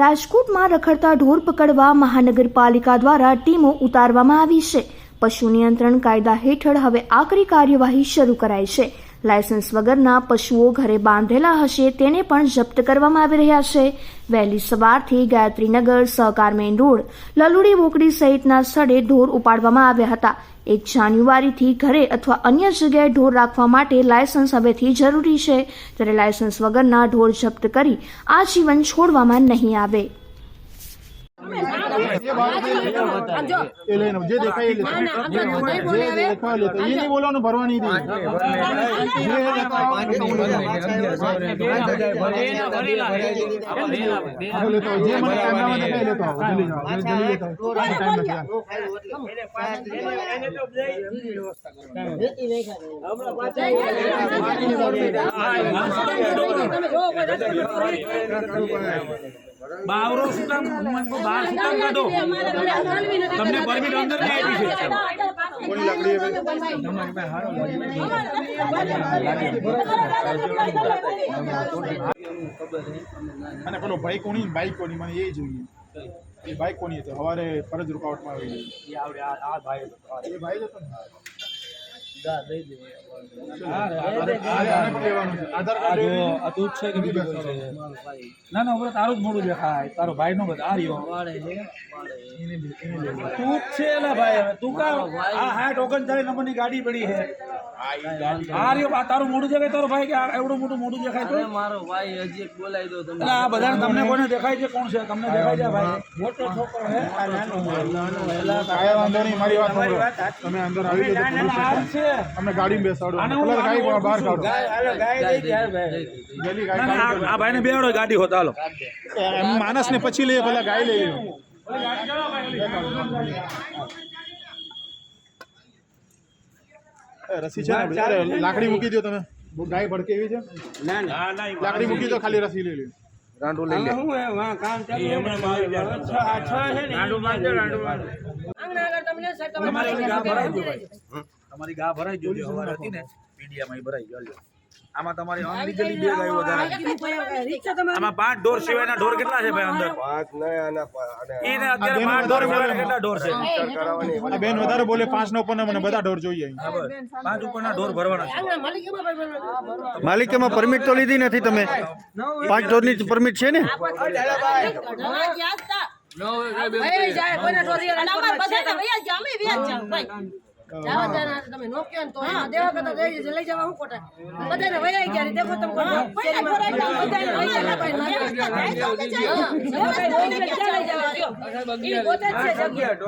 રાજકોટમાં રખડતા ઢોર પકડવા મહાનગરપાલિકા દ્વારા ટીમો ઉતારવામાં આવી છે. પશુ નિયંત્રણ કાયદા હેઠળ હવે આકરી કાર્યવાહી શરૂ કરાઈ છે. લાયસન્સ વગરના પશુઓ ઘરે બાંધેલા હશે તેને પણ જપ્ત કરવામાં આવી રહ્યા છે. વહેલી સવારથી ગાયત્રીનગર સહકાર મેઇન રોડ, લલુડી બોકડી સહિતના સ્થળે ઢોર ઉપાડવામાં આવ્યા હતા. એક જાન્યુઆરીથી ઘરે અથવા અન્ય જગ્યાએ ઢોર રાખવા માટે લાયસન્સ હવેથી જરૂરી છે. ત્યારે લાયસન્સ વગરના ઢોર જપ્ત કરી આજીવન છોડવામાં નહીં આવે. એ લઈને જે દેખાય એ બોલવાનું ભરવાની જે મને બાવરો શું કામ બહાર શું કામ તમને પરમિટ અંદર નહીં આપી છે. અને પેલો ભાઈ કોની? બાઈક કોની? મને એ જોઈએ. એ બાઈક કોની હતી? સવારે ફરજ રૂકાવટમાં આવી ગઈ. એ ભાઈ હતો એ ભાઈ હતો ને? ના ના ઉભરે તારું જ મોડું દેખાય. તારો ભાઈ નો બધા રહ્યો. તું છે ભાઈ તું કા આ હાઠ ઓગણચાળીસ નંબરની ગાડી પડી છે. આ તારું મોઢું દેખાય તારો ભાઈ કે આ એવડું મોટું મોઢું દેખાય તો? મારો ભાઈ હજી એક બોલાવી દો તમે આ બધા તમને કોને દેખાય છે કોણ છે? તમને દેખાય છે ભાઈ? મોટો છોકરો છે આ નાનો છે. કાંઈ વાંધો નહીં મારી વાત સાંભળો. તમે અંદર આવી જજો આ છે. અમને ગાડીમાં બેસાડો. આને હું ગાડી આને બહાર ઓળખું કાઢો. ગાય હાલો, ગાય લઈ જાય ભાઈ. જલ્દી ના, આ આ ભાઈને બેહાડો ગાડી હોત હાલો માણસને પછી લઈએ પેલા ગાય લઈ લો એ રસી છે ને લાકડી મૂકી દો તમે. ગાય ભડકે એવી છે? લાકડી મૂકી દો ખાલી રસી લઈ લો. તમારી ગા ભરાઈ ગયો ભાઈ. તમારી ગા ભરાઈ ગયો જે સવારે હતી ને એ ભરાઈ ગયો. આમાં તમારી અનલીગલી બે ગાયો વધારે. આમાં પાંચ ઢોર સિવાયના ઢોર કેટલા છે ભાઈ અંદર? ઈને અત્યારે પાંચ ઢોર સિવાયના કેટલા ઢોર છે? આ બેન વધારે બોલે પાંચ નો પણ મને બધા ઢોર જોઈએ. પાંચ ઉપરના ઢોર ભરવાના છે. માલિકીમાં પરમિટ તો લીધી નથી તમે. પાંચ ઢોરની પરમિટ છે ને?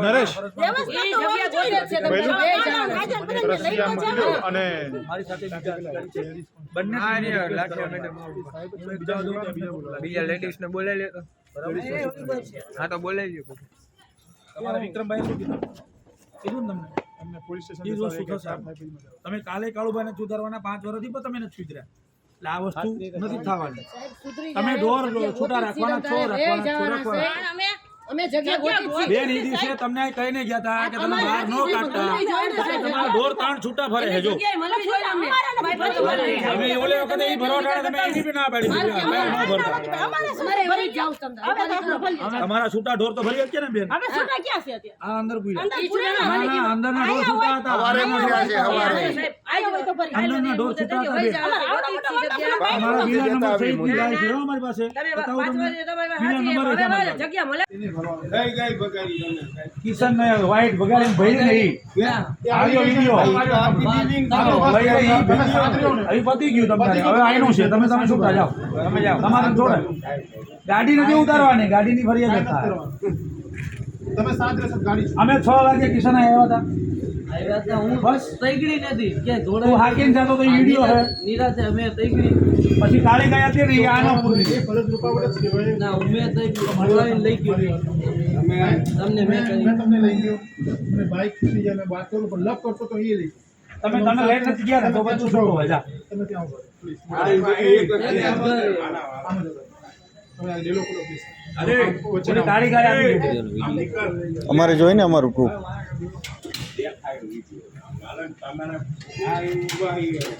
નરેશ રસી આ મૂકી દો અને મારી સાથે બીજા લેડીઝ ને બોલાવી લે હા તો બોલાવી લ્યો. તમારા વિક્રમભાઈ શું કીધું? કીધું તમને? અમને પોલીસ સ્ટેશન. તમે કાલે કાળુભાઈને સુધારવાના પાંચ વર્ષથી પણ તમે નથી સુધર્યા. એટલે આ વસ્તુ નથી થવાની. તમે ઢોર છૂટા રાખવાના છો રાખવાના છો. રાખવાના. અમે જગ્યા ગોતી છીએ. બેન ઈ દિવસે તમને કહીને ગયા હતા કે તમે બહાર નો કાઢતા. તમારા ઢોર તાણ છૂટા ફરે છે જો. તમે ઓલે વખતે ઈ ભરવા તમે એની બી ના પાડી દીધી. અમે ભરતા. અમારે ભરી જ તમને. તમારા છૂટા ઢોર તો ભરી ગયા ને બેન? હવે છૂટા ક્યાં છે આ અંદર પૂર્યા. અંદર ના ના ઢોર છૂટા હતા. છે કિશન ને વ્હાઈટ બગાડીને ભરી નહીં. આવ્યો વિડિયો. પતી ગયું તમારે હવે આઈનું છે. તમે તમે છૂટા જાઓ. તમે જાઓ. તમારે છોડે ગાડી નથી ઉતારવાની. ગાડીની ફરિયાદ તમે સાત ગાડી અમે છ વાગે કિશન આવ્યા હતા. બસ. તૈગડી નથી. કે તું હાકીને જતો તો વિડિયો હે. નિરાતે અમે તૈગડી. પછી કાળી ગાય આનો પૂરી ફરજ ના તૈગડી. લઈ ગયો તમને મેં તમને લઈ ગયો. મને બાઇકથી જાય વાત કરું પણ લપ કરતો તો એ લઈ તમે તમે લેટ નથી ગયા ને તો બધું જા. તમે ત્યાં રહો, જ ઊભા રહો. તમે આ ડેલો ખોલો,